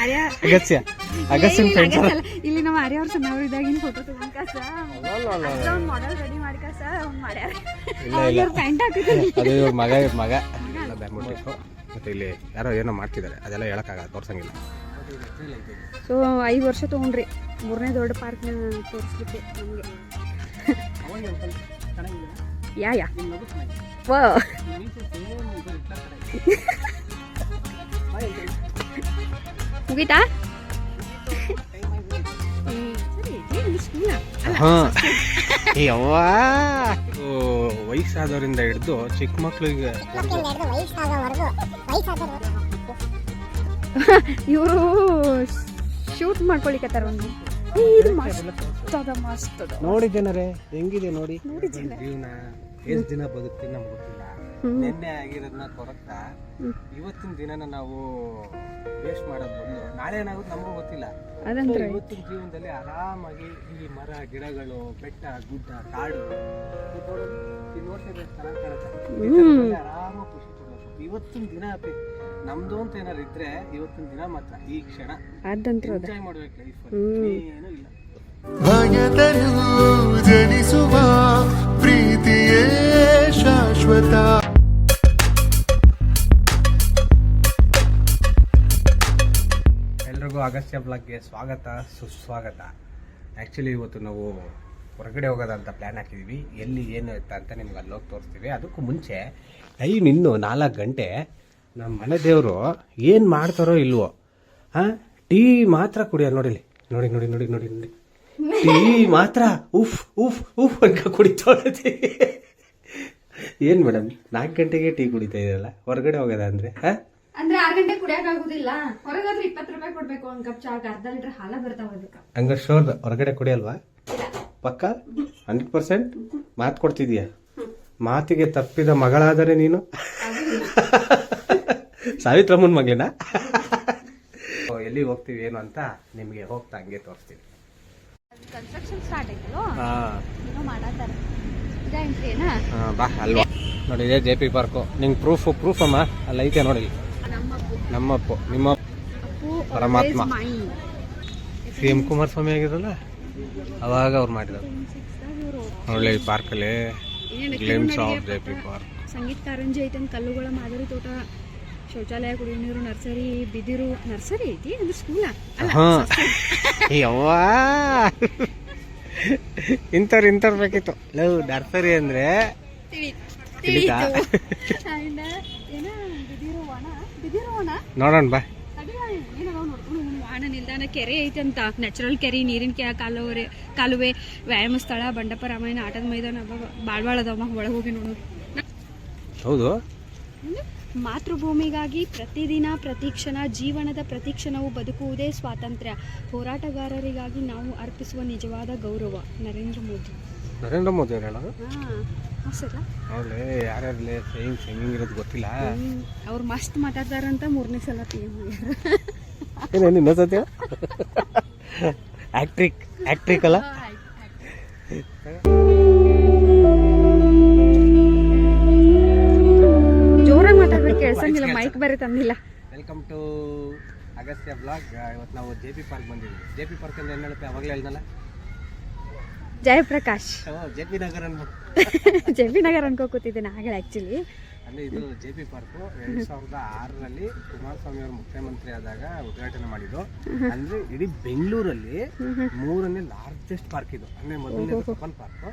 ಆರ್ಯ. ಅಗಸ್ಯ ಅಗಸ್ಯನ್ ಏ, ಫ್ರೆಂಡ್ಸ್ ಅಲ್ಲ. ಇಲ್ಲಿ ನಮ್ಮ ಆರ್ಯ ಅವ್ರು ಸಣ್ಣವ್ರು ಇದ್ದಾಗಿನ ಫೋಟೋ ತಗೊಂಡ್ ಕಸ ಮಾಡೆಲ್ ರೆಡಿ ಮಾಡ್ಕಾಸ ಅವ್ನ್ ಮಾಡ್ಯಾರ. ಇಲ್ಲ ಇಲ್ಲ. ಪ್ಯಾಂಟ್ ಹಾಕಿದ್ರು ಅದು ಇವ್ರ ಮಗ ಇವ್ರ ಮಗ. ಮತ್ತೆ ಇಲ್ಲಿ ಯಾರೋ ಏನೋ ಮಾಡ್ತಿದ್ದಾರೆ. ಅದೆಲ್ಲ ಹೇಳಕ್ಕಾಗಲ್ಲ ತೋರ್ಸಂಗಿಲ್ಲ. ಸೊ ಐದು ವರ್ಷ ತಗೊಂಡ್ರಿ. ಮೂರನೇ ದೊಡ್ಡ ಪಾರ್ಕ್ನ ತೋರಿಸ್ಲಿಕ್ಕೆ ನಮಗೆ. ಯಾ ಯಾ. ವ. ಮುಗೀತಾ ವಯಸ್ಸಾದವರಿಂದ ಹಿಡಿದು ಚಿಕ್ಕ ಮಕ್ಳಿಗೆ ಇವರು ಶೂಟ್ ಮಾಡ್ಕೊಳಿಕತ್ತಾರ ಒಂದು ಇದು ನೋಡಿ ಜನರೇ ಹೆಂಗಿದೆ ನೋಡಿ. ನೋಡಿ ಜೀವನ ಎಷ್ಟು ದಿನ ಬದುಕ್ತೀನಿ ನಮ್ಗೆ ಗೊತ್ತಿಲ್ಲ. ನಿನ್ನೆ ಆಗಿರೋದನ್ನ ಕೊರಗ್ತಾ. ಇವತ್ತಿನ ದಿನನ ನಾವು ವೇಸ್ಟ್ ಮಾಡೋದು ಬಂದು ನಾಳೆ ಏನಾಗುತ್ತೆ ನಮಗೂ ಗೊತ್ತಿಲ್ಲ. ಇವತ್ತಿನ ಜೀವನದಲ್ಲಿ ಆರಾಮಾಗಿ ಈ ಮರ ಗಿಡಗಳು ಬೆಟ್ಟ ಗುಡ್ಡ ಕಾಡು ಆರಾಮಾಗಿ ಖುಷಿ ಪಡ್ಬೇಕು. ಇವತ್ತಿನ ದಿನ ನಮ್ದು ಅಂತ ಏನಾರು ಇದ್ರೆ ಇವತ್ತಿನ ದಿನ ಮಾತ್ರ ಈ ಕ್ಷಣ. ಎಂಜಾಯ್ ಮಾಡ್ಬೇಕು ಲೈಫ್ ಏನು ಏನೂ ಇಲ್ಲ. ಭಯದಲ್ಲೂ ಜನಿಸುವ ಪ್ರೀತಿಯೇ ಶಾಶ್ವತ. ಅಗಸ್ತ್ಯ ಬ್ಲಾಗ್ಗೆ ಸ್ವಾಗತ, ಸುಸ್ವಾಗತ. ಆ್ಯಕ್ಚುಲಿ ಇವತ್ತು ನಾವು ಹೊರಗಡೆ ಹೋಗೋದಂತ ಪ್ಲ್ಯಾನ್ ಹಾಕಿದ್ದೀವಿ ಎಲ್ಲಿ, ಏನು ಇತ್ತ ಅಂತ ನಿಮ್ಗೆ ಅಲ್ಲಿ ತೋರಿಸ್ತೀವಿ. ಅದಕ್ಕೂ ಮುಂಚೆ ಟೈಮ್ ಇನ್ನು ನಾಲ್ಕು ಗಂಟೆ ನಮ್ಮ ಮನೆ ದೇವರು ಏನು ಮಾಡ್ತಾರೋ ಇಲ್ವೋ, ಹಾಂ? ಟೀ ಮಾತ್ರ ಕುಡಿಯೋ ನೋಡಿಲಿ ನೋಡಿ ನೋಡಿ ನೋಡಿ ನೋಡಿ ನೋಡಿ. ಟೀ ಮಾತ್ರ, ಉಫ್ ಉಫ್ ಉಫ್ ಅಂತ ಕುಡಿತೋಳತಿ ಏನು ಮೇಡಮ್ ನಾಲ್ಕು ಗಂಟೆಗೆ ಟೀ ಕುಡಿತಾ ಇದೆಯಲ್ಲ ಹೊರಗಡೆ ಹೋಗೋದ ಅಂದರೆ, ಹಾಂ? ಅಂದ್ರೆ ಆರ್ ಗಂಟೆ ಕುಡಿಯಕ್ ಆಗುದಿಲ್ಲ. ಹೊರಗಾದ್ರೆ ಇಪ್ಪತ್ತು ರೂಪಾಯಿ ಕೊಡ್ಬೇಕು ಒಂದ್ ಕಪ್ ಚಾಕ್ ಅರ್ಧ ಲೀಟರ್ ಹಾಲ ಬರ್ತಾವ ಅದಕ್ಕೆ ಹಂಗ ಶೋರ್ ಹೊರಗಡೆ ಕುಡಿಯಲ್ವಾ? ಪಕ್ಕ? Hundred percent? ಮಾತು ಕೊಡ್ತಿದ್ಯಾ? ಮಾತಿಗೆ ತಪ್ಪಿದ ಮಗಳಾದರೆ ನೀನು? ಸಾವಿತ್ರಮ್ಮನ ಮಗಳಿನ? ಓ, ಎಲ್ಲಿ ಹೋಗ್ತೀವಿ ಏನು ಅಂತ ನಿಮಗೆ ಹೋಗ್ತಾ ಹಂಗೆ ತೋರಿಸ್ತೀವಿ ಕನ್ಸ್ಟ್ರಕ್ಷನ್ ಸ್ಟಾರ್ಟ್ ಆಯ್ತಲ್ಲೋ? ಹಾ. ಏನೋ ಮಾಡತ್ತಾರ. ಇದ ಎಂಟ್ರಿನಾ ಬಾ ಅಲ್ವಾ? ನೋಡಿ ಇದೇ ಜೆ ಪಿ ಪಾರ್ಕು ನಿಂಗೆ ಪ್ರೂಫ್ ಪ್ರೂಫ್ ಅಮ್ಮ? ಅಲ್ಲಿ ಐತೆ ನೋಡಿ. ನಮ್ಮಪ್ಪು ನಿಮ್ಮ ಪರಮಾತ್ಮ. ಸಿ ಎಂ ಕುಮಾರಸ್ವಾಮಿ ಆಗಿರಲ್ಲ ಅವಾಗ ಅವ್ರು ಮಾಡಿದ್ರು ಒಳ್ಳೆ ಈ ಪಾರ್ಕಲ್ಲಿ glimpse of J P park. ಸಂಗೀತ ಕಾರಂಜಿ ಐತೆ ಕಲ್ಲುಗಳ ಮಾದರಿ ತೋಟ ಶೌಚಾಲಯ ಕುಡಿಯೋ ನೀರು ನರ್ಸರಿ ಬಿದಿರು. ನರ್ಸರಿ ಐತಿ? ಅಂದ್ರೆ ಸ್ಕೂಲ ಯವ್ವಾ. ಇಂಥವ್ರು ಇಂಥವ್ರು ಬೇಕಿತ್ತು. ಲವ್ ನರ್ಸರಿ ಅಂದ್ರೆ ತಿಳಿತಾ? ಅಂಡ್ ಏನ ಬಿದಿರು ಒಣ ಬಿದಿರು ಒಣ ನೋಡೋಣ ಬಾ ನಿಲ್ದಾಣ ಕೆರೆ ಐತಂತ ನ್ಯಾಚುರಲ್ ಕೆರೆ ನೀರಿನ ಕೆ ಕಾಲುವೆ ಕಾಲುವೆ ವ್ಯಾಯಾಮ ಸ್ಥಳ ಬಂಡಪ್ಪ ರಾಮಾಯಣ ಆಟದ ಮೈದಾನ ಭಾಳ ಭಾಳ ಅದಾವ ಒಳಗೆ ಹೋಗಿ ನೋಡು. ಹೌದು. ಮಾತೃಭೂಮಿಗಾಗಿ ಪ್ರತಿದಿನ ಪ್ರತಿಕ್ಷಣ ಜೀವನದ ಪ್ರತಿಕ್ಷಣವು ಬದುಕುವುದೇ ಸ್ವಾತಂತ್ರ್ಯ. ಹೋರಾಟಗಾರರಿಗಾಗಿ ನಾವು ಅರ್ಪಿಸುವ ನಿಜವಾದ ಗೌರವ. ನರೇಂದ್ರ ಮೋದಿ. ನರೇಂದ್ರ ಮೋದಿ ಅವ್ರು ಹೌದೇ ಸೇಯಿಂಗ್ ಹೆಂಗಿಂಗ್ ಇರೋದು ಗೊತ್ತಿಲ್ಲ. ಅವ್ರು ಮಸ್ತ್ ಮಾತಾಡ್ತಾರಂತ ಮೂರನೇ ಸಲ ಪಿ ಎಂ ಏನೇನು ಇನ್ನೊಂದ್ಸತಿ ಆಕ್ಟ್ರಿಕ್ ಆಕ್ಟ್ರಿಕ್ ಅಲ್ಲ? ಜೋರಾಗಿ ಮಾತಾಡ್ಬೇಕು ಕೇಳ್ಸಂಗಿಲ್ಲ ಮೈಕ್ ಬೇರೆ ತಂದಿಲ್ಲ. ವೆಲ್ಕಮ್ ಟು ಅಗಸ್ತ್ಯ ಬ್ಲಾಗ್ ಇವತ್ತು ನಾವು ಜೆ ಪಿ ಪಾರ್ಕ್ ಬಂದಿದ್ವಿ. ಜೆ ಪಿ ಪಾರ್ಕ್ ಅಂದ್ರೆ ಏನು ಹೇಳುತ್ತೆ? ಅವಾಗಲೇ ಹೇಳ್ದಲ್ಲ? ಜಯಪ್ರಕಾಶ್. ಜೆ ಪಿ ನಗರ್ ಅನ್ಬಿಟ್ಟು. ಜೆ ಪಿ ನಗರ್ ಅನ್ಕೋ ಕೂತಿದ್ದೆ ನಾಗಳೆ ಆ್ಯಕ್ಚುಲಿ ಅಂದ್ರೆ ಇದು ಜೆ ಪಿ ಪಾರ್ಕು ಎರಡ್ ಸಾವಿರದ ಆರರಲ್ಲಿ ಕುಮಾರಸ್ವಾಮಿ ಅವರು ಮುಖ್ಯಮಂತ್ರಿ ಆದಾಗ ಉದ್ಘಾಟನೆ ಮಾಡಿದ್ರು ಅಂದ್ರೆ ಇಡೀ ಬೆಂಗಳೂರಲ್ಲಿ ಮೂರನೇ ಲಾರ್ಜೆಸ್ಟ್ ಪಾರ್ಕ್ ಇದು. ಅಂದ್ರೆ ಮೊದಲನೇ ಓಪನ್ ಪಾರ್ಕ್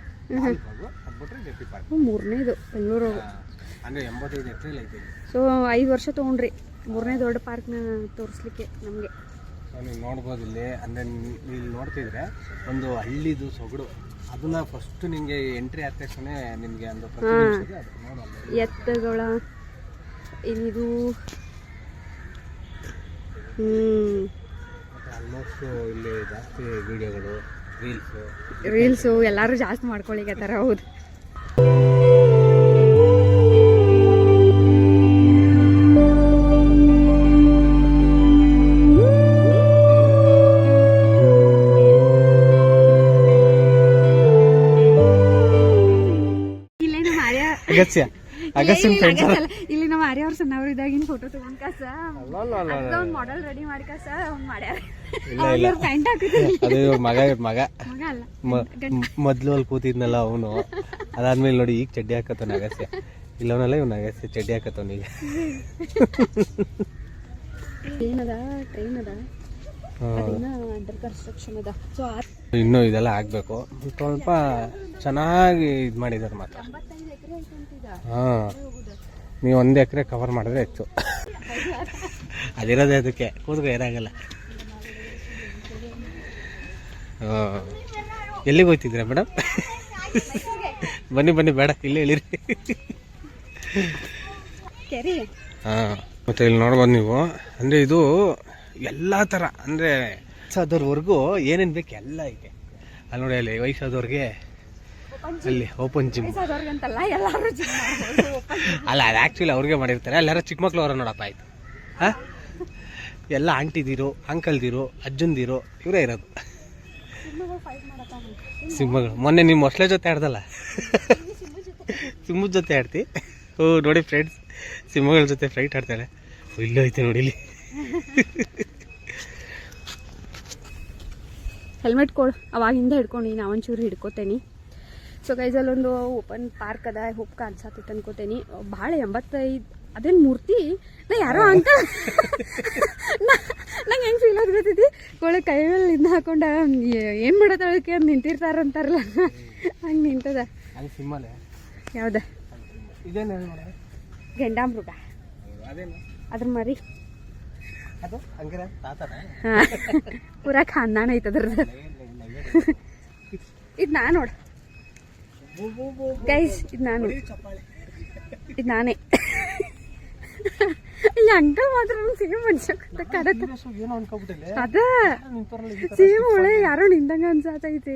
ಅದ್ಬಿಟ್ರೆ ಜೆ ಪಿ ಪಾರ್ಕ್. ಮೂರನೇದು ಬೆಂಗಳೂರು. ಅಂದ್ರೆ ಎಂಬತ್ತೈದು ಎಕರೆ ಐತೆ. ಸೊ ಐದು ವರ್ಷ ತಗೊಂಡ್ರಿ. ಮೂರನೇ ದೊಡ್ಡ ಪಾರ್ಕ್ನ ತೋರಿಸ್ಲಿಕ್ಕೆ ನಮಗೆ. ನೀವು ನೋಡ್ಬೋದು ಇಲ್ಲಿ. ಅಂದ್ರೆ ಇಲ್ಲಿ ನೋಡ್ತಿದ್ರೆ ಒಂದು ಹಳ್ಳಿದು ಸೊಗಡು. ಅದನ್ನ ಫಸ್ಟ್ ನಿಮಗೆ ಎಂಟ್ರಿ ಆದ ತಕ್ಷಣ ನಿಮಗೆ ಒಂದು ಪ್ರತಿ ನಿಮಿಷಕ್ಕೆ ಅದು. ಎತ್ತುಗಳ ಇದು ಹ್ಞೂ ಮತ್ತೆ ಆಲ್ಮೋಸ್ಟ್ ಇಲ್ಲಿ ಜಾಸ್ತಿ ವಿಡಿಯೋಗಳು ರೀಲ್ಸು ರೀಲ್ಸು ಎಲ್ಲರೂ ಜಾಸ್ತಿ ಮಾಡ್ಕೊಳಿಕತ್ತಾರ ಹೌದು. ಇಲ್ಲೇ ಅಗಸ್ಯನ್ ಫ್ರೆಂಡ್ಸ್. ಇಲ್ಲಿ ನಮ್ಮ ಆರ್ಯ ಅವ್ರ ಸಣ್ಣವ್ರು ಇದಾಗಿನ ಫೋಟೋ ತಗೊಂಡ್ ಕಸ. ಮಾಡಲ್ ಮಾಡೆಲ್ ರೆಡಿ ಮಾಡಿ ಕಸ ಅವ್ನು ಮಾಡ್ಯಾರ. ಇಲ್ಲ ಪ್ಯಾಂಟ್ ಹಾಕಿದ್ರು ಅದು ಮಗ ಮಗ. ಮಗ ಅಲ್ಲ. ಮ- ಮೊದ್ಲು ಅಲ್ಲಿ ಕೂತಿದ್ನಲ್ಲ ಅವನು. ಅದಾದ್ಮೇಲೆ ನೋಡಿ ಈಗ ಚಡ್ಡಿ ಹಾಕತ್ತವನ ಅಗಸ್ಯ ಇಲ್ಲವನಲ್ಲ ಇವ್ನ ಅಗಸ್ಯ ಚಡ್ಡಿ ಹಾಕತ್ತವನ ಈಗ. ಏನದ ಟ್ರೈನ್ ಅದ? ಅದಿನ್ನ ಅಂಡರ್ ಕನ್ಸ್ಟ್ರಕ್ಷನ್ ಅದ. ಸೊ ಇನ್ನೂ ಇದೆಲ್ಲ ಆಗ್ಬೇಕು. ಸ್ವಲ್ಪ ಚೆನ್ನಾಗಿ ಇದು ಮಾಡಿದಾರೆ ಮಾತ್ರ. ಹಾಂ. ನೀವು ಒಂದು ಎಕರೆ ಕವರ್ ಮಾಡಿದ್ರೆ ಹೆಚ್ಚು. ಅದಿರೋದೇ ಅದಕ್ಕೆ. ಕೂತ್ಕೊ ಏನಾಗಲ್ಲ. ಹಾಂ. ಎಲ್ಲಿಗೆ ಹೋಗ್ತಿದ್ದೀರಾ ಮೇಡಮ್ ಬನ್ನಿ ಬನ್ನಿ ಬೇಡ. ಇಲ್ಲೇ ಇಳಿರಿ. ಹಾಂ. ಮತ್ತೆ ಇಲ್ಲಿ ನೋಡ್ಬೋದು ನೀವು. ಅಂದರೆ ಇದು ಎಲ್ಲ ಥರ ಅಂದರೆ ವಯಸ್ಸಾದವ್ರವರೆಗೂ ಏನೇನು ಬೇಕು ಎಲ್ಲ ಐತೆ ಅಲ್ಲಿ ನೋಡಿ ಅಲ್ಲಿ ವಯಸ್ಸಾದವ್ರಿಗೆ ಅಲ್ಲಿ ಓಪನ್ ಜಿಮ್ ಅಲ್ಲ ಅದು ಆ್ಯಕ್ಚುಲಿ ಅವ್ರಿಗೆ ಮಾಡಿರ್ತಾರೆ. ಎಲ್ಲರೂ ಚಿಕ್ಕ ಮಕ್ಕಳು ಅವರ ನೋಡಪ್ಪ ಆಯಿತು. ಹಾಂ? ಎಲ್ಲ ಆಂಟಿದಿರು ಅಂಕಲ್ದಿರು ಅಜ್ಜಂದಿರು ಇವರೇ ಇರೋದು. ಸಿಂಹಗಳು ಮೊನ್ನೆ ನಿಮ್ಮ ಮೊಸಳೆ ಜೊತೆ ಆಡ್ದಲ್ಲ? ಸಿಂಹದ ಜೊತೆ ಆಡ್ತಿ? ಓ ನೋಡಿ ಫ್ರೆಂಡ್ಸ್ ಸಿಂಹಗಳ ಜೊತೆ ಫ್ಲೈಟ್ ಆಡ್ತಾಳೆ. ಇಲ್ಲೂ ಐತೆ ನೋಡಿ ಇಲ್ಲಿ. ಹೆಲ್ಮೆಟ್ ಕೊಡ್ ಅವಾಗಿಂದ ಹಿಡ್ಕೊಂಡು ನಾ ಒಂಚೂರು ಹಿಡ್ಕೋತೇನೆ. ಸೊ ಗೈಸ್ ಅಲ್ಲೊಂದು ಓಪನ್ ಪಾರ್ಕ್ ಅದ ಹೋಪ್ ಕಾಣಿಸತ್ತೈತೆ ಅನ್ಕೋತೇನೆ. ಭಾಳ ಎಂಬತ್ತೈದು ಅದೇನು ಮೂರ್ತಿ? ನಾ ಯಾರೋ ಅಂಕಲ್ ನಂಗೆ ಹೆಂಗೆ ಫೀಲ್ ಆಗ್ತೈತಿ ಒಳ್ಳೆ ಕೈ ಮೇಲೆ ಇದ್ನ ಹಾಕೊಂಡ ಏನು ಮಾಡೋದಕ್ಕೆ ಅಂತ ನಿಂತಿರ್ತಾರ ಅಂತಾರಲ್ಲ. ಹಂಗೆ ನಿಂತದ. ಯಾವ್ದ? ಗಂಡಾಮೃಗ. ಅದ್ರ ಮರಿ ಅದು ಹಂಗಿರ ತಾತನ ಹಾಂ ಪೂರಾ ಖಾನ್ದಾನ ಐತದ ಇದ್ ಇದು ನಾ ನೋಡ. ಗೈಸ್ ಇದು ನಾನು ಇದು ನಾನೇ. ಇಲ್ಲಿ ಅಂಕಲ್ ಮಾತ್ರ ಸೇಮ್ ಮನುಷ್ಯ ಕಡತ ಅದ. ಸೇಮ್ ಒಳ್ಳೆ ಯಾರೋ ನಿಂದಂಗ ಅನ್ಸಾತೈತಿ.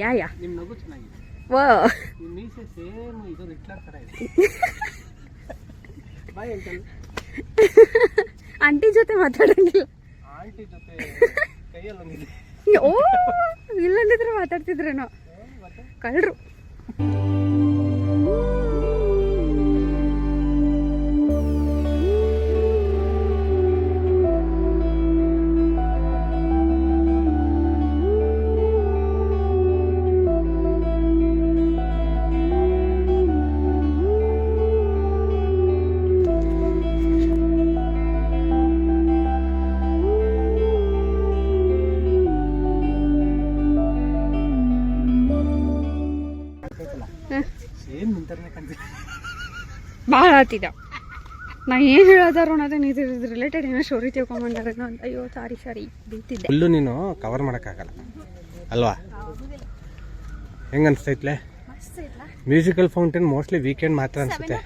ಯಾ ಯಾ. ನಿಮ್ಮ ನಗು ಚೆನ್ನಾಗಿದೆ. ವಾ ನಿಮ್ಮ ಮೀಸೆ ಸೇಮ್ ಇದು ಹಿಟ್ಲರ್ ಥರ ಇದೆ ಬಾಯ್ ಅಂಕಲ್ ಆಂಟಿ ಜೊತೆ ಮಾತಾಡಂಗಿಲ್ಲ. ಆಂಟಿ ಜೊತೆ ಕೈಯಲ್ಲೊಂದಿದೆ ಓ ಇಲ್ಲಂದಿದ್ರೆ ಮಾತಾಡ್ತಿದ್ರೇನೋ. ಕಳ್ರು. ಭಾಳ ಆತಿದ ನಾ ಏನು ಹೇಳೋದಾರು ಅನ್ನೋದನ್ನ ಇದು ರಿಲೇಟೆಡ್ ಏನೋ ಸ್ಟೋರಿ ತಿಳ್ಕೊಂಬಂದಾರೇನೋ ಅಂತ ಅಯ್ಯೋ ಸಾರಿ ಸಾರಿ ಬೀಳ್ತಿದ್ದೆ. ಫುಲ್ಲು ನೀನು ಕವರ್ ಮಾಡೋಕ್ಕಾಗಲ್ಲ. ಅಲ್ವಾ? ಹೆಂಗ ಅನ್ಸ್ತೈತ್ಲೆ? ಮ್ಯೂಸಿಕಲ್ ಫೌಂಟೇನ್ ಮೋಸ್ಟ್ಲಿ ವೀಕೆಂಡ್ ಮಾತ್ರ ಅನ್ಸುತ್ತೆ.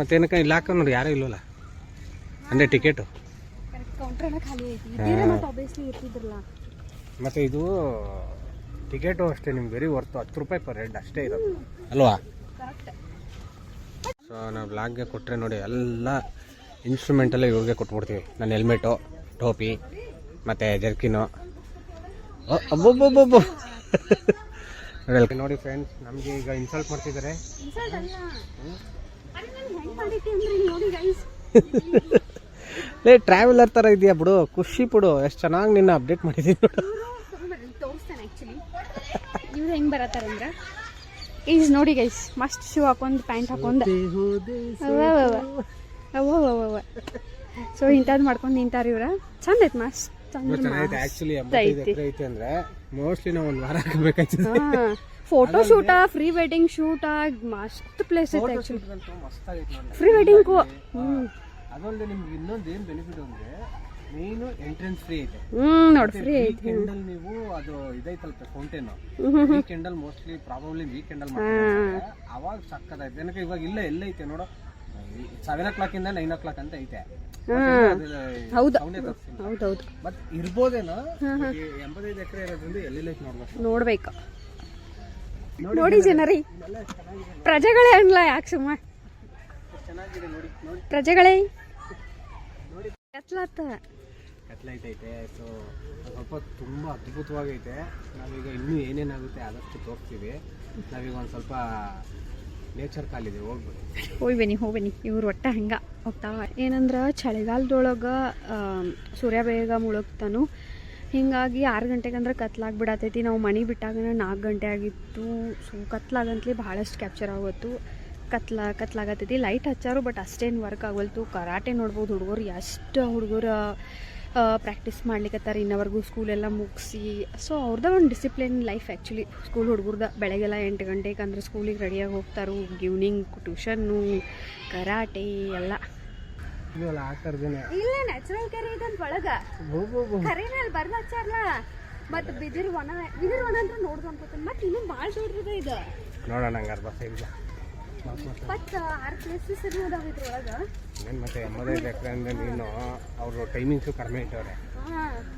ಮತ್ತೇನಕ್ಕ ಇಲ್ಲ ಹಾಕ ನೋಡಿ ಯಾರೂ ಇಲ್ಲವಲ್ಲ ಅಂದರೆ ಟಿಕೆಟು ಮತ್ತು ಇದು ಟಿಕೆಟು ಅಷ್ಟೇ ನಿಮ್ಗೆ ವೆರಿ ವರ್ತು ಹತ್ತು ರೂಪಾಯಿ ಪರ್ ಹೆಡ್ ಅಷ್ಟೇ ಇರೋದು. ಅಲ್ವಾ? ಸೊ ನಾವು ಬ್ಲಾಗ್ಗೆ ಕೊಟ್ಟರೆ ನೋಡಿ ಎಲ್ಲ ಇನ್ಸ್ಟ್ರೂಮೆಂಟೆಲ್ಲ ಇವ್ರಿಗೆ ಕೊಟ್ಬಿಡ್ತೀವಿ. ನನ್ನ ಹೆಲ್ಮೆಟು ಟೋಪಿ ಮತ್ತು ಜರ್ಕಿನು ಅಬ್ಬೊಬ್ಬೊಬ್ಬೊಬ್ಬೊ. ನೋಡಿ ಫ್ರೆಂಡ್ಸ್ ನಮಗೆ ಈಗ ಇನ್ಸಲ್ಟ್ ಮಾಡ್ತಿದ್ದಾರೆ ಇನ್ಸಲ್ಟ್ ಅಲ್ಲ. ಅರೆ ನಾನು ಹೆಂಗ್ ಮಾಡೈತಿ ಅಂದ್ರೆ ನೋಡಿ ಗೈಸ್ ಲೇ ಟ್ರಾವೆಲರ್ ಥರ ಇದೆಯಾ ಬಿಡು. ಖುಷಿ ಬಿಡು ಎಷ್ಟು ಚೆನ್ನಾಗಿ ನಿನ್ನ ಅಪ್ಡೇಟ್ ಮಾಡಿದ್ದೀನಿ ನೋಡು. ಇವ್ರು ಹೆಂಗೆ ಬರತ್ತಾರಂದ್ರೆ ಈಸ್ ನೋಡಿ ಗೈಸ್ ಮಸ್ತ್ ಶೂ ಹಾಕೊಂಡು ಪ್ಯಾಂಟ್ ಹಾಕೊಂಡು. ಸೊ ಇಂಥದ್ದು ಮಾಡ್ಕೊಂಡು ನಿಂತಾರ ಇವ್ರ. ಚಂದ ಐತ್ ಮಸ್ತ್ ಅಂದರೆ photo shoot pre wedding shoot ಮಸ್ತ್ ಪ್ಲೇಸ್ ಐತೆ ಫ್ರೀ ವೆಡ್ಡಿಂಗ್ ಅದಲ್ಲದೆ ನಿಮ್ಗೆ ಇನ್ನೊಂದು ಏನು ಬೆನಿಫಿಟ್ ಅಂದರೆ ಮೇನು ಎಂಟ್ರೆನ್ಸ್ ಫ್ರೀ ಐತೆ. ಹ್ಞೂ ನೋಡಿ ಫ್ರೀ ಐತಿ. ವೀಕೆಂಡಲ್ಲಿ ನೀವು ಅದು ಇದೈತಲ್ಲ ಫೌಂಟೇನು ವೀಕೆಂಡಲ್ಲಿ ಮೋಸ್ಟ್ಲಿ ಪ್ರಾಬಬ್ಲಿ ವೀಕೆಂಡಲ್ಲಿ ಅವಾಗ ಸಕ್ಕದಾಯ್ತು ಏನಕ್ಕೆ ಇವಾಗ ಇಲ್ಲ ಎಲ್ಲೈತೆ ನೋಡು. ಸೆವೆನ್ ಓ ಕ್ಲಾಕಿಂದ ನೈನ್ ಓ ಕ್ಲಾಕ್ ಅಂತ ಐತೆ. ಹೌದು. ತಪ್ಪಿಲ್ಲ ಹೌದೌದು. ಬಟ್ ಇರ್ಬೋದೇನೋ? ಎಂಬತ್ತೈದು ಎಕರೆ ಇರೋದ್ರಿಂದ ಎಲ್ಲೆಲ್ಲೈತೆ ನೋಡ್ಬೇಕು? ನೋಡ್ಬೇಕು. ನೋಡಿ ಜನರಿ. ಪ್ರಜೆಗಳೇ ಅನ್ಲ ಯಾಕೆ ಸುಮ್ಮ? ಪ್ರಜೆಗಳೇ. ಕತ್ಲಾತ ಕತ್ಲೈತೈತೆ ಸೊ ಸ್ವಲ್ಪ ತುಂಬ ಅದ್ಭುತವಾಗೈತೆ. ನಾವೀಗ ಇನ್ನೂ ಏನೇನಾಗುತ್ತೆ ಆದಷ್ಟು ತೋರಿಸ್ತೀವಿ. ನಾವೀಗ ಒಂದು ಸ್ವಲ್ಪ ನೇಚರ್ ಕಾಲಿದೆ ಹೋಗ್ಬೋದು ಹೋಯ್ ಬನ್ನಿ ಹೋಗಿ ಬನ್ನಿ ಇವ್ರು ಒಟ್ಟ ಹಂಗೆ ಹೋಗ್ತಾವ. ಏನಂದ್ರೆ ಚಳಿಗಾಲದೊಳಗೆ ಸೂರ್ಯ ಬೇಗ ಮುಳುಗ್ತಾನು. ಹೀಗಾಗಿ ಆರು ಗಂಟೆಗೆ ಅಂದ್ರೆ ಕತ್ಲಾಗ್ಬಿಡತೈತಿ ನಾವು ಮನೆ ಬಿಟ್ಟಾಗ ನಾಲ್ಕು ಗಂಟೆ ಆಗಿತ್ತು. ಸೊ ಕತ್ಲಾಗಂತಲೇ ಭಾಳಷ್ಟು ಕ್ಯಾಪ್ಚರ್ ಆಗೋತ್ತು. ಕತ್ಲ ಕತ್ಲಾಗತ್ತೈತಿ ಲೈಟ್ ಹಚ್ಚಾರು ಬಟ್ ಅಷ್ಟೇನು ವರ್ಕ್ ಆಗೋಲ್ತು. ಕರಾಟೆ ನೋಡ್ಬೋದು ಹುಡುಗರು ಎಷ್ಟು ಹುಡುಗರು ಪ್ರಾಕ್ಟೀಸ್ ಮಾಡ್ಲಿಕ್ಕತ್ತಾರ ಇನ್ನವರೆಗೂ ಸ್ಕೂಲೆಲ್ಲ ಮುಗಿಸಿ. ಸೊ ಅವ್ರದ್ದು ಒಂದು ಡಿಸಿಪ್ಲಿನ್ ಲೈಫ್ ಆ್ಯಕ್ಚುಲಿ ಸ್ಕೂಲ್ ಹುಡುಗರ್ದ ಬೆಳಗ್ಗೆಲ್ಲ ಎಂಟು ಗಂಟೆಗೆ ಅಂದ್ರೆ ಸ್ಕೂಲಿಗೆ ರೆಡಿಯಾಗಿ ಹೋಗ್ತಾರು. ಈವ್ನಿಂಗ್ ಟ್ಯೂಷನ್ನು ಕರಾಟೆ ಎಲ್ಲ. ಇಲ್ಲ ನ್ಯಾಚುರಲ್ ಕೆರೆ ಇದಂತ ಒಳಗ. ಬರ್ದ ಹಚ್ಚಾರಲ್ಲ ಮತ್ತು ಬಿದಿರು ಒಣ ಬಿದಿರು ಒಣ ಅಂತ ನೋಡ್ದು ಅನ್ಕೋತೀನಿ. ಮತ್ತೆ ಇನ್ನೂ ಭಾಳ ದೊಡ್ಡದ ಇದು. ನೋಡೋಣ ಹಂಗಾರೆ ಬಸ್ ಇಲ್ಲ ಆರು ಪ್ಲೇಸಸ್ ಅದಾವ ಇದ್ರೊಳಗೆ ಏನು ಮತ್ತೆ ಎಂಬತ್ತೈದು ಎಕರೆ ಅಂದರೆ ನೀನು ಅವರು ಟೈಮಿಂಗ್ಸು ಕಡಿಮೆ ಇಟ್ಟವ್ರೆ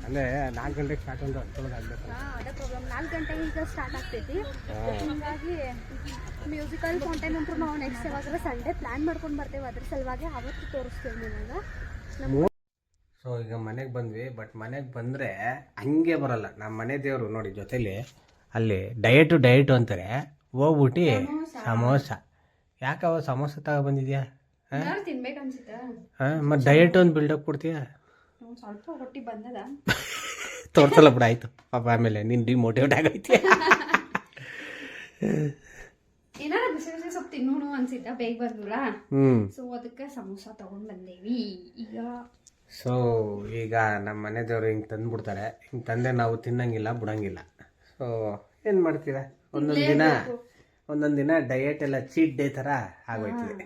ಅಂದ್ರೆ ನಾಲ್ಕು ಗಂಟೆಗೆ ಸ್ಟಾರ್ಟ್ ಅಂದ್ರೆ ಹತ್ತೊಳಗೆ ಆಗ್ಬೇಕು. ಹಾಂ ಅದೇ ಪ್ರಾಬ್ಲಮ್ ನಾಲ್ಕು ಗಂಟೆ ಈಗ ಸ್ಟಾರ್ಟ್ ಆಗ್ತೈತಿ. ಹೀಗಾಗಿ ಮ್ಯೂಸಿಕಲ್ ಕಾಂಟೆಂಟ್ ಅಂತೂ ನಾವು ನೆಕ್ಸ್ಟ್ ಯಾವಾಗಾರ ಸಂಡೇ ಪ್ಲ್ಯಾನ್ ಮಾಡ್ಕೊಂಡು ಬರ್ತೇವೆ. ಅದ್ರ ಸಲುವಾಗಿ ಅವತ್ತು ತೋರಿಸ್ತೇವೆ ನಿಮಗೆ. ನಮ್ಮ ಸೊ ಈಗ ಮನೆಗೆ ಬಂದ್ವಿ ಬಟ್ ಮನೆಗೆ ಬಂದರೆ ಹಂಗೆ ಬರಲ್ಲ. ನಮ್ಮ ಮನೆ ದೇವರು ನೋಡಿ ಜೊತೇಲಿ ಅಲ್ಲಿ ಡಯಟು ಡಯಟು ಅಂತಾರೆ. ಹೋಗ್ಬಿಟ್ಟು ಸಮೋಸ. ಯಾಕವ ಸಮೋಸ ತಗ ಬಂದಿದ್ಯಾ? ಮತ್ತೆ ತಿನ್ಬೇಕು ಅನ್ಸುತ್ತಾ? ಹಾಂ ಮತ್ತು ಡಯಟು ಒಂದು ಬಿಲ್ಡಪ್ ಕೊಡ್ತೀಯಾ? ಸ್ವಲ್ಪ ಹೊಟ್ಟಿ ಬಂದದ. ತೋರ್ಸಲ್ಲ ಬಿಡ ಆಯ್ತು. ಪಾಪ ಆಮೇಲೆ ನೀನು ಡಿಮೋಟಿವೇಟ್ ಆಗೈತಿ. ಏನಾರ ಬಿಸಿ ಬಿಸಿ ಸ್ವಲ್ಪ ತಿನ್ನೋಣ ಅನ್ಸಿತ್ತ ಬೇಗ ಹ್ಞೂ ಸೊ ಅದಕ್ಕೆ ಸಮೋಸ ತಗೊಂಡ್ ಬಂದೇವಿ. ಈಗ ಸೊ ಈಗ ನಮ್ಮ ಮನೆ ದೇವರು ಹಿಂಗೆ ತಂದ್ಬಿಡ್ತಾರೆ. ಹಿಂಗೆ ತಂದೆ ನಾವು ತಿನ್ನಂಗಿಲ್ಲ ಬಿಡಂಗಿಲ್ಲ. ಸೊ ಏನು ಮಾಡ್ತೀರಾ? ಒಂದೊಂದು ದಿನ ಒಂದೊಂದು ದಿನ ಡಯಟ್ ಎಲ್ಲ ಚೀಟ್ ಡೇ ಥರ ಆಗೋಯ್ತದೆ.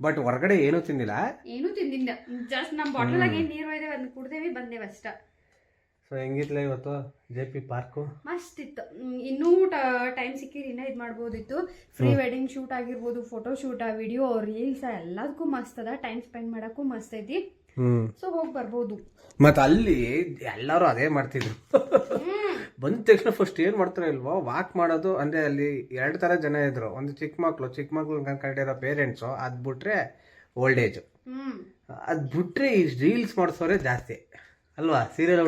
ಬಟ್ ಹೊರಗಡೆ ಏನೂ ತಿಂದಿಲ್ಲ? ಏನು ತಿಂದಿಲ್ಲ. ಜಸ್ಟ್ ನಮ್ಮ ಬಾಟಲ್ ಆಗಿ ನೀರು ಒಯ್ದೇವೆ ಅದನ್ನ ಕುಡ್ದೇವಿ ಬಂದೇವಿ ಅಷ್ಟ. ಸೊ ಹೆಂಗಿತ್ಲ ಇವತ್ತು ಜೆ ಪಿ ಪಾರ್ಕು ಮಸ್ತ್ ಇತ್ತು ಇನ್ನೂ ಟೈಮ್ ಸಿಕ್ಕಿರಿ ಇನ್ನ ಇದು ಮಾಡ್ಬೋದಿತ್ತು. ಫ್ರೀ ವೆಡ್ಡಿಂಗ್ ಶೂಟ್ ಆಗಿರ್ಬೋದು ಫೋಟೋ ಶೂಟ್ ವಿಡಿಯೋ ರೀಲ್ಸ್ ಎಲ್ಲದಕ್ಕೂ ಮಸ್ತ್ ಅದ. ಟೈಮ್ ಸ್ಪೆಂಡ್ ಮಾಡಕ್ಕೂ ಮಸ್ತ್ ಐತಿ. ಸೊ ಹೋಗಿ ಬರ್ಬೋದು. ಮತ್ತೆ ಅಲ್ಲಿ ಎಲ್ಲರೂ ಅದೇ ಮಾಡ್ತಿದ್ರು. ಬಂದ ತಕ್ಷಣ ಫಸ್ಟ್ ಏನು ಮಾಡ್ತಾರೆ ಇಲ್ವೋ ವಾಕ್ ಮಾಡೋದು ಅಂದರೆ ಅಲ್ಲಿ ಎರಡು ಥರ ಜನ ಇದ್ರು. ಒಂದು ಚಿಕ್ಕ ಮಕ್ಕಳು ಚಿಕ್ಕ ಮಕ್ಳು ಕಂಡಿರೋ ಪೇರೆಂಟ್ಸು ಅದು ಬಿಟ್ರೆ ಓಲ್ಡ್ ಏಜು ಅದು ಬಿಟ್ರೆ ಈ ರೀಲ್ಸ್ ಮಾಡಿಸೋರೆ ಜಾಸ್ತಿ. ಅಲ್ವಾ? ಸೀರಿಯಲ್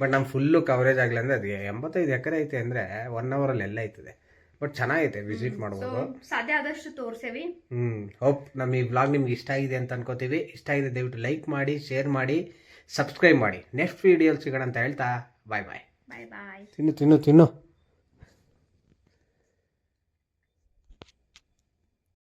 ಬಟ್ ನಮ್ಮ ಫುಲ್ಲು ಕವರೇಜ್ ಆಗಲಿ ಅಂದರೆ ಅದು ಎಂಬತ್ತೈದು ಎಕರೆ ಐತೆ ಅಂದರೆ ಒನ್ ಅವರಲ್ಲಿ ಎಲ್ಲ ಐತದೆ ಬಟ್ ಚೆನ್ನಾಗೈತೆ ವಿಸಿಟ್ ಸೊ ಮಾಡ್ಬೋದು ಸಾಧ್ಯ ಆದಷ್ಟು ತೋರಿಸೇವಿ. ಹ್ಮ್ ಹೋಪ್ ನಮ್ಮ ಈ ಬ್ಲಾಗ್ ನಿಮ್ಗೆ ಇಷ್ಟ ಆಗಿದೆ ಅಂತ ಅನ್ಕೋತೀವಿ. ಇಷ್ಟ ಆಗಿದೆ ದಯವಿಟ್ಟು ಲೈಕ್ ಮಾಡಿ ಶೇರ್ ಮಾಡಿ ಸಬ್ಸ್ಕ್ರೈಬ್ ಮಾಡಿ. ನೆಕ್ಸ್ಟ್ ವಿಡಿಯೋಲಿ ಸಿಗೋಣ ಅಂತ ಹೇಳ್ತಾ ಬಾಯ್ ಬಾಯ್ ಬಾಯ್ ಬಾಯ್ ತಿನ್ನು ತಿನ್ನು ತಿನ್ನು.